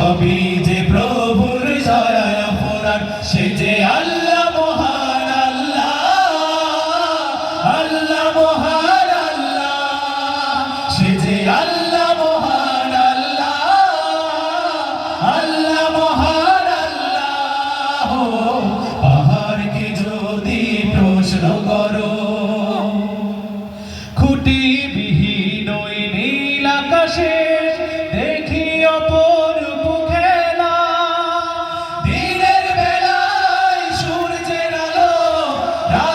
ছবি যে প্রভুর জয়া ফোরার সে যে আল্লাহ মহান আল্লাহ আল্লাহ মহান আল্লাহ, সে যে আল্লাহ মহান আল্লাহ আল্লাহ মহান আল্লাহ। পাহাড়কে যদি প্রশ্ন করো, খুঁটি